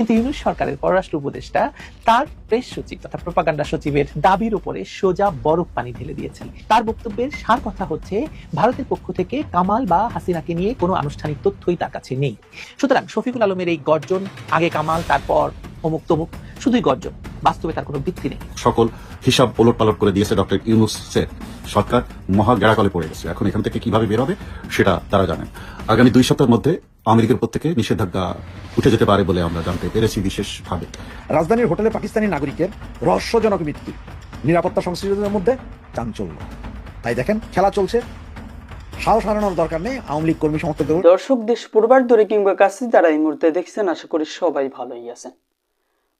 কিন্তু ইউনুস সরকারের পররাষ্ট্র উপদেষ্টা তার প্রেস সচিব তথা প্রপাগান্ডা সচিবের দাবির উপরে সোজা বরফ পানি ঢেলে দিয়েছেন। তার বক্তব্যের সার কথা হচ্ছে, ভারতের পক্ষ থেকে কামাল বা হাসিনাকে নিয়ে কোনো আনুষ্ঠানিক তথ্যই তার কাছে নেই। সুতরাং শফিকুল আলমের এই গর্জন, আগে কামাল, তারপর অমুক তমুক, শুধুই গর্জন। বাস্তবে তার কোনো ভিত্তি নেই। সকল হিসাব ওলট পালট করে দিয়েছে ডক্টর ইউনুসের সরকার। মহা গেড়াকলে পড়ে গেছে। এখন এখান থেকে কীভাবে বের হবে সেটা তারা জানেন। আগামী দুই সপ্তাহের মধ্যে আমেরিকার উপর থেকে নিষেধাজ্ঞা উঠে যেতে পারে বলে আমরা জানতে পেরেছি বিশেষভাবে। রাজধানীর হোটেলে পাকিস্তানি নাগরিকের রহস্যজনক মৃত্যু। নিরাপত্তা সংশ্লিষ্টদের মধ্যে চাঞ্চল্য। তাই দেখেন খেলা চলছে। সাহস হারানোর দরকার নেই। আওয়ামী লীগ কর্মী সমর্থকদের দর্শক দেশ পূর্বার দূরে কিংবা কাছে যারা এই মুহূর্তে দেখছেন আশা করি সবাই ভালোই আছেন।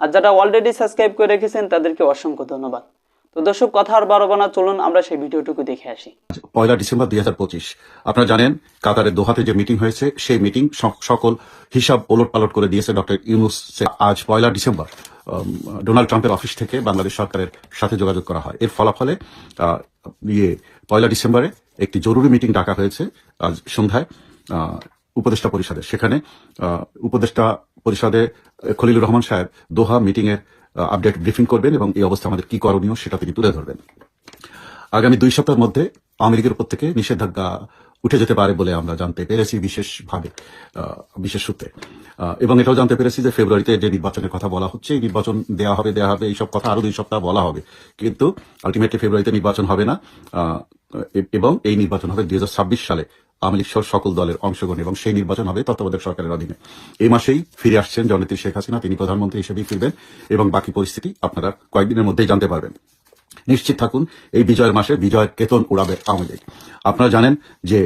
আর যারা অলরেডি সাবস্ক্রাইব করে রেখেছেন, তাদেরকে অসংখ্য ধন্যবাদ। তো দর্শক, কথা আর বারবার না, চলুন আমরা সেই ভিডিওটুকু দেখে আসি। পয়লা ডিসেম্বর দু হাজার পঁচিশ। আপনারা জানেন, কাতারের দোহাতে যে মিটিং হয়েছে, সেই মিটিং সকল হিসাব ওলট পালট করে দিয়েছে ডক্টর ইউনুস আজ পয়লা ডিসেম্বর ডোনাল্ড ট্রাম্পের অফিস থেকে বাংলাদেশ সরকারের সাথে যোগাযোগ করা হয়। এর ফলাফলে ইয়ে পয়লা ডিসেম্বরে একটি জরুরি মিটিং ডাকা হয়েছে আজ সন্ধ্যায় উপদেষ্টা পরিষদে সেখানে উপদেষ্টা পরিষদে খলিলুর রহমান সাহেব দোহা মিটিং এর আপডেট ব্রিফিং করবেন এবং এই অবস্থা আমাদের কি করণীয় সেটা তিনি তুলে ধরবেন। আগামী দুই সপ্তাহের মধ্যে আমেরিকার উপর থেকে নিষেধাজ্ঞা উঠে যেতে পারে বলে আমরা জানতে পেরেছি বিশেষভাবে বিশেষ সূত্রে। এবং এটাও জানতে পেরেছি যে ফেব্রুয়ারিতে যে নির্বাচনের কথা বলা হচ্ছে, এই নির্বাচন দেওয়া হবে দেওয়া হবে, এইসব কথা আরও দুই সপ্তাহ বলা হবে। কিন্তু আলটিমেটলি ফেব্রুয়ারিতে নির্বাচন হবে না এবং এই নির্বাচন হবে দুই হাজার ছাব্বিশ সালে। আওয়ামী লীগ সকল দলের অংশগ্রহণ এবং সেই নির্বাচন হবে তত্ত্বাবধায়ক সরকারের অধীনে। এই মাসেই ফিরে আসছেন জননেত্রী শেখ হাসিনা, তিনি প্রধানমন্ত্রী হিসেবেই ফিরবেন এবং বাকি পরিস্থিতি আপনারা কয়েকদিনের মধ্যেই জানতে পারবেন। নিশ্চিত থাকুন, এই বিজয়ের মাসে বিজয় কেতন উড়াবে আওয়ামী লীগ। আপনারা জানেন যে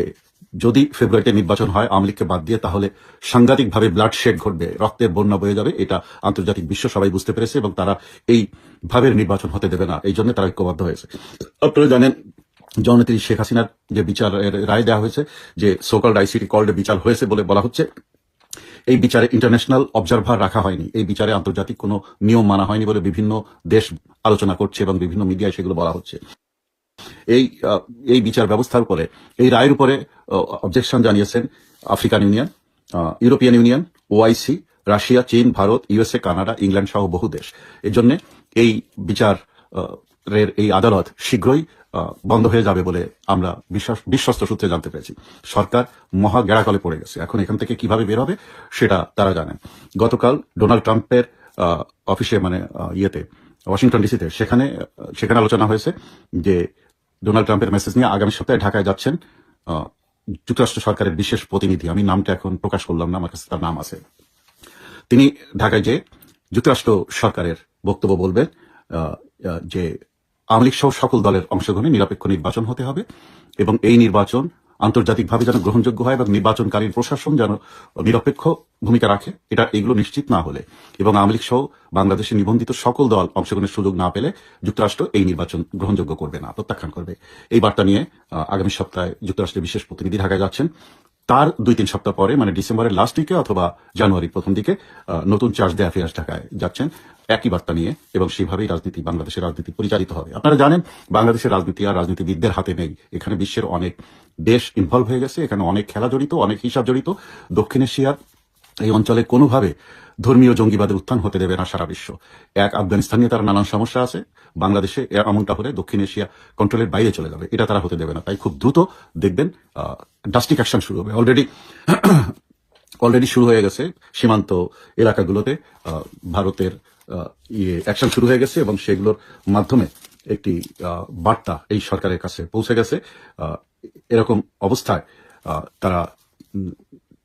যদি ফেব্রুয়ারিতে নির্বাচন হয় আওয়ামী লীগকে বাদ দিয়ে, তাহলে সাংঘাতিকভাবে ব্লাড শেড ঘটবে, রক্তের বন্যা বয়ে যাবে, এটা আন্তর্জাতিক বিশ্ব সবাই বুঝতে পেরেছে এবং তারা এই ভাবের নির্বাচন হতে দেবে না, এই জন্য তারা ঐক্যবদ্ধ হয়েছে। আপনারা জানেন জননেত্রী শেখ হাসিনার যে বিচারের রায় দেওয়া হয়েছে, যে সোকাল আইসিটি কল্ড বিচার হয়েছে বলে বলা হচ্ছে এই বিচারে ইন্টারন্যাশনাল অবজারভার রাখা হয়নি। এই বিচারে আন্তর্জাতিক কোনো নিয়ম মানা হয়নি বলে বিভিন্ন দেশ আলোচনা করছে এবং বিভিন্ন মিডিয়ায় সেগুলো বলা হচ্ছে। এই এই বিচার ব্যবস্থার উপরে, এই রায়ের উপরে অবজেকশন জানিয়েছেন African union European union OIC Russia, চীন, ভারত ইউএসএ কানাডা, ইংল্যান্ড সহ বহু দেশ। এর জন্য এই বিচার এই আদালত শীঘ্রই বন্ধ হয়ে যাবে বলে আমরা বিশ্বাস, বিশ্বস্ত সূত্রে জানতে পেরেছি। সরকার মহা গেড়াকলে পড়ে গেছে। এখন এখান থেকে কীভাবে বের হবে, সেটা তারা জানেন। গতকাল ডোনাল্ড ট্রাম্পের অফিসে মানে ইয়েতে, ওয়াশিংটন ডিসিতে, সেখানে সেখানে আলোচনা হয়েছে যে ডোনাল্ড ট্রাম্পের মেসেজ নিয়ে আগামী সপ্তাহে ঢাকায় যাচ্ছেন যুক্তরাষ্ট্র সরকারের বিশেষ প্রতিনিধি। আমি নামটা এখন প্রকাশ করলাম না, আমার কাছে তার নাম আছে। তিনি ঢাকায় যে যুক্তরাষ্ট্র সরকারের বক্তব্য বলবেন যে আওয়ামী লীগ সহ সকল দলের অংশগ্রহণে নিরপেক্ষ নির্বাচন হতে হবে এবং এই নির্বাচন আন্তর্জাতিকভাবে যেন গ্রহণযোগ্য হয় এবং নির্বাচনকারীর প্রশাসন যেন নিরপেক্ষ ভূমিকা রাখে, এটা এগুলো নিশ্চিত না হলে। এবং আওয়ামী লীগ সহ বাংলাদেশে নিবন্ধিত সকল দল অংশগ্রহণের সুযোগ না পেলে যুক্তরাষ্ট্র এই নির্বাচন গ্রহণযোগ্য করবে না, প্রত্যাখ্যান করবে। এই বার্তা নিয়ে আগামী সপ্তাহে যুক্তরাষ্ট্রের বিশেষ প্রতিনিধি ঢাকায় যাচ্ছেন। তার দুই তিন সপ্তাহ পরে মানে ডিসেম্বরের লাস্ট উইকে অথবা জানুয়ারির প্রথম দিকে নতুন চার্জ দেয়া অ্যাফেয়ার্স ঢাকায় যাচ্ছেন। একই বার্তা নিয়ে এবং সেইভাবেই রাজনীতি বাংলাদেশের রাজনীতি পরিচালিত হবে। আপনারা জানেন, বাংলাদেশের রাজনীতি আর রাজনীতিবিদদের হাতে নেই। এখানে বিশ্বের অনেক দেশ ইনভলভ হয়ে গেছে। এখানে অনেক খেলা জড়িত, অনেক হিসাব জড়িত। দক্ষিণ এশিয়ার এই অঞ্চলে কোনোভাবে ধর্মীয় জঙ্গিবাদের উত্থান হতে দেবে না সারা বিশ্ব। এক আফগানিস্তান নিয়ে তার নানান সমস্যা আছে। বাংলাদেশে এমনটা হলে দক্ষিণ এশিয়া কন্ট্রোলের বাইরে চলে যাবে। এটা তারা হতে দেবে না। তাই খুব দ্রুত দেখবেন ডাস্টিক অ্যাকশন শুরু হবে। অলরেডি অলরেডি শুরু হয়ে গেছে সীমান্ত এলাকাগুলোতে ভারতের ইয়ে অ্যাকশন শুরু হয়ে গেছে এবং সেগুলোর মাধ্যমে একটি বার্তা এই সরকারের কাছে পৌঁছে গেছে। এরকম অবস্থায় তারা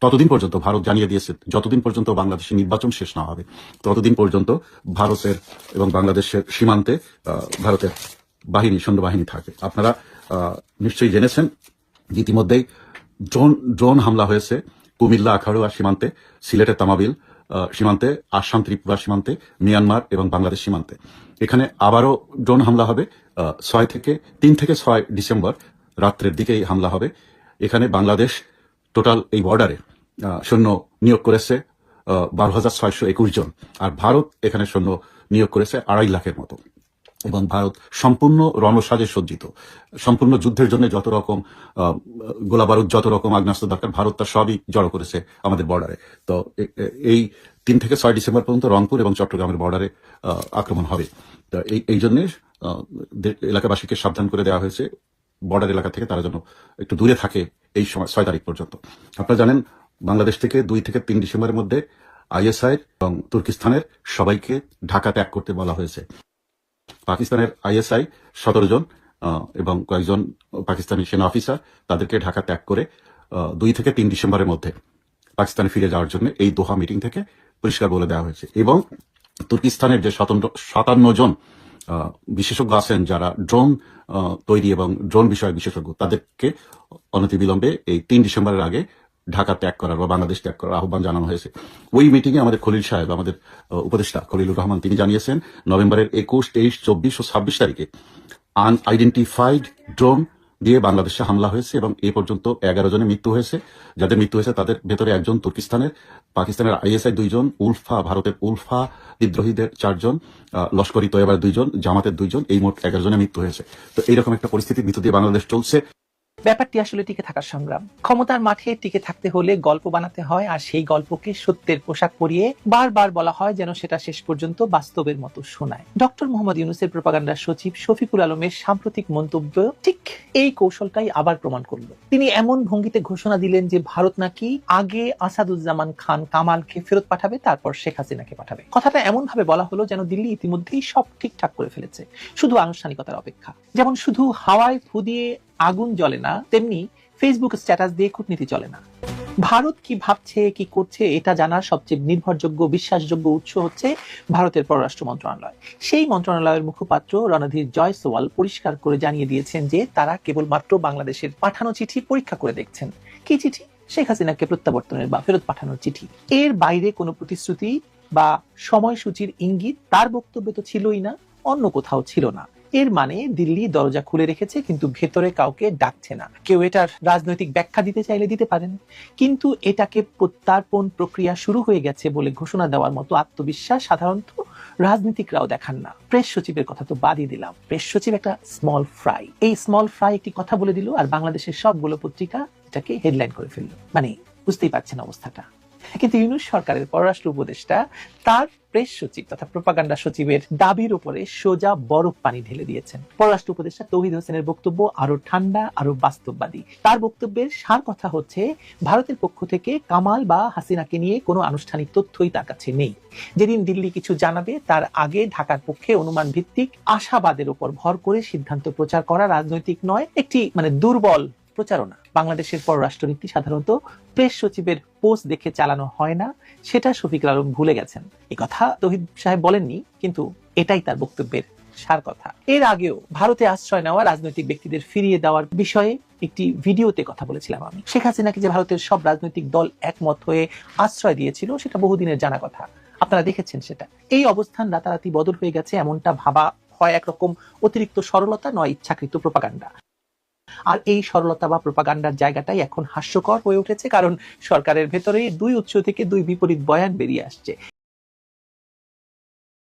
ততদিন পর্যন্ত ভারত জানিয়ে দিয়েছে, যতদিন পর্যন্ত বাংলাদেশের নির্বাচন শেষ না হবে, ততদিন পর্যন্ত ভারতের এবং বাংলাদেশের সীমান্তে ভারতের বাহিনী, সৈন্যবাহিনী থাকবে আপনারা নিশ্চয়ই জেনেছেন, ইতিমধ্যেই ড্রোন ড্রোন হামলা হয়েছে। কুমিল্লা আখাড়ুয়া সীমান্তে, সিলেটের তামাবিল সীমান্তে, আসাম, ত্রিপুরা সীমান্তে, মিয়ানমার এবং বাংলাদেশ সীমান্তে। এখানে আবারও ড্রোন হামলা হবে ছয় থেকে, তিন থেকে ছয় ডিসেম্বর রাত্রের দিকেই হামলা হবে। এখানে বাংলাদেশ টোটাল এই বর্ডারে সৈন্য নিয়োগ করেছে বারো হাজার ছয়শো একুশ জন। আর ভারত এখানে সৈন্য নিয়োগ করেছে আড়াই লাখের মতো। এবং ভারত সম্পূর্ণ রণসাজে সজ্জিত। সম্পূর্ণ যুদ্ধের জন্য যত রকম গোলাবারুদ যত রকম আগ্নেয়াস্ত্র দরকার, ভারত তার সবই জড়ো করেছে আমাদের বর্ডারে তো এই তিন থেকে ছয় ডিসেম্বর পর্যন্ত রংপুর এবং চট্টগ্রামের বর্ডারে আক্রমণ হবে। তো এই জন্যে এলাকাবাসীকে সাবধান করে দেওয়া হয়েছে। বর্ডার এলাকা থেকে তারা যেন একটু দূরে থাকে এই সময়, ছয় তারিখ পর্যন্ত। আপনারা জানেন, বাংলাদেশ থেকে দুই থেকে তিন ডিসেম্বরের মধ্যে আইএসআই এবং তুর্কিস্তানের সবাইকে ঢাকা ত্যাগ করতে বলা হয়েছে। পাকিস্তানের আইএসআই সতেরো জন এবং কয়েকজন পাকিস্তানি সেনা অফিসার তাদেরকে ঢাকা ত্যাগ করে দুই থেকে তিন ডিসেম্বরের মধ্যে পাকিস্তানে ফিরে যাওয়ার জন্য এই দোহা মিটিং থেকে পরিষ্কার বলে দেওয়া হয়েছে। এবং তুর্কিস্তানের যে সাতান্ন জন বিশেষজ্ঞ আছেন যারা ড্রোন তৈরি এবং ড্রোন বিষয়ে বিশেষজ্ঞ, তাদেরকে অনতিবিলম্বে এই তিন ডিসেম্বরের আগে ঢাকা ত্যাগ করার বা বাংলাদেশ ত্যাগ করার আহ্বান জানানো হয়েছে। ওই মিটিং এ আমাদের খলিল সাহেব, আমাদের উপদেষ্টা খলিলুর রহমান তিনি জানিয়েছেন, নভেম্বরের একুশ, তেইশ, চব্বিশ ও ছাব্বিশ তারিখে আনআইডেন্টিফাইড ড্রোন দিয়ে বাংলাদেশে হামলা হয়েছে এবং এ পর্যন্ত এগারো জনের মৃত্যু হয়েছে। যাদের মৃত্যু হয়েছে তাদের ভেতরে একজন তুর্কিস্তানের, পাকিস্তানের আইএসআই দুইজন, উলফা, ভারতের উলফা বিদ্রোহীদের চারজন লস্করি তৈবার দুইজন, জামাতের দুইজন, এই মোট এগারো জনের মৃত্যু হয়েছে। তো এইরকম একটা পরিস্থিতির ভিতর দিয়ে বাংলাদেশ চলছে। ব্যাপারটি আসলে টিকে থাকার সংগ্রাম। ক্ষমতার মাঠে টিকে থাকতে হলে গল্প বানাতে হয় আর সেই গল্পকে সত্যের পোশাক পরিয়ে বারবার বলা হয় যেন সেটা শেষ পর্যন্ত বাস্তবের মতো শোনায়। ডক্টর মোহাম্মদ ইউনুসের প্রপাগান্ডার সচিব শফিকুল আলমের সাম্প্রতিক মন্তব্য ঠিক এই কৌশলটাই আবার প্রমাণ করল। তিনি এমন ভঙ্গিতে ঘোষণা দিলেন যে ভারত নাকি আগে আসাদুজ্জামান খান কামালকে ফেরত পাঠাবে, তারপর শেখ হাসিনাকে পাঠাবে। কথাটা এমন ভাবে বলা হলো যেন দিল্লি ইতিমধ্যেই সব ঠিকঠাক করে ফেলেছে, শুধু আনুষ্ঠানিকতার অপেক্ষা। যেমন শুধু হাওয়ায় ফু দিয়ে আগুন জ্বলে না, তেমনি ফেসবুক স্ট্যাটাস দিয়ে কূটনীতি চলে না। ভারত কি ভাবছে, কি করছে, এটা জানার সবচেয়ে নির্ভরযোগ্য, বিশ্বাসযোগ্য উৎস হচ্ছে ভারতের পররাষ্ট্র মন্ত্রণালয়। সেই মন্ত্রণালয়ের মুখপাত্র রণধীর জয়সওয়াল পরিষ্কার করে জানিয়ে দিয়েছেন যে, তারা কেবলমাত্র বাংলাদেশের পাঠানো চিঠি পরীক্ষা করে দেখছেন। কি চিঠি? শেখ হাসিনাকে প্রত্যাবর্তনের বা ফেরত পাঠানোর চিঠি। এর বাইরে কোনো প্রতিশ্রুতি বা সময়সূচির ইঙ্গিত, তার বক্তব্যে তো ছিলই না, অন্য কোথাও ছিল না। এর মানে দিল্লি দরজা খুলে রেখেছে, কিন্তু ভেতরে কাউকে ডাকছে না। কেউ এটার রাজনৈতিক ব্যাখ্যা দিতে চাইলে দিতে পারেন। কিন্তু এটাকে প্রত্যার্পণ প্রক্রিয়া শুরু হয়ে গেছে বলে ঘোষণা দেওয়ার মতো আত্মবিশ্বাস সাধারণত রাজনীতিকরাও দেখান না। প্রেস সচিবের কথা তো বাদই দিলাম। প্রেস সচিব একটা স্মল ফ্রাই এই স্মল ফ্রাই একটি কথা বলে দিল আর বাংলাদেশের সবগুলো পত্রিকা এটাকে হেডলাইন করে ফেলল। মানে বুঝতেই পারছেন অবস্থাটা। কিন্তু ইউনুস সরকারের পররাষ্ট্র উপদেষ্টা তার প্রেস সচিব তথা প্রপাগান্ডা সচিবের দাবির উপরে সোজা বরফ পানি ঢেলে দিয়েছেন। পররাষ্ট্র উপদেষ্টা তৌহিদ হোসেনের বক্তব্য আরও ঠান্ডা আরও বাস্তববাদী। তার বক্তব্যের সার কথা হচ্ছে, ভারতের পক্ষ থেকে কামাল বা হাসিনাকে নিয়ে কোনো আনুষ্ঠানিক তথ্যই তার কাছে নেই। যেদিন দিল্লি কিছু জানাবে, তার আগে ঢাকার পক্ষে অনুমান ভিত্তিক আশাবাদের উপর ভর করে সিদ্ধান্ত প্রচার করা রাজনৈতিক নয়, একটি মানে দুর্বল প্রচারণা। বাংলাদেশের পররাষ্ট্রনীতি সাধারণত প্রেস সচিবের পোস্ট দেখে চালানো হয় না, সেটা শফিকুল আলম ভুলে গেছেন। এই কথা তহিদ সাহেব বলেননি, কিন্তু এটাই তার বক্তব্যের সার কথা। এর আগেও ভারতে আশ্রয় নেওয়া রাজনৈতিক ব্যক্তিদের ফিরিয়ে দেওয়ার বিষয়ে একটি ভিডিওতে কথা বলেছিলাম আমি। শেখ হাসিনাকে যে ভারতের সব রাজনৈতিক দল একমত হয়ে আশ্রয় দিয়েছিল, সেটা বহুদিনের জানা কথা। আপনারা দেখেছেন সেটা। এই অবস্থান রাতারাতি বদল হয়ে গেছে, এমনটা ভাবা হয় একরকম অতিরিক্ত সরলতা, নয় ইচ্ছাকৃত প্রপাগান্ডা আর এই সরলতা বা প্রপাগান্ডার জায়গাটাই এখন হাস্যকর হয়ে উঠেছে, কারণ সরকারের ভেতরে দুই উৎস থেকে দুই বিপরীত বয়ান বেরিয়ে আসছে।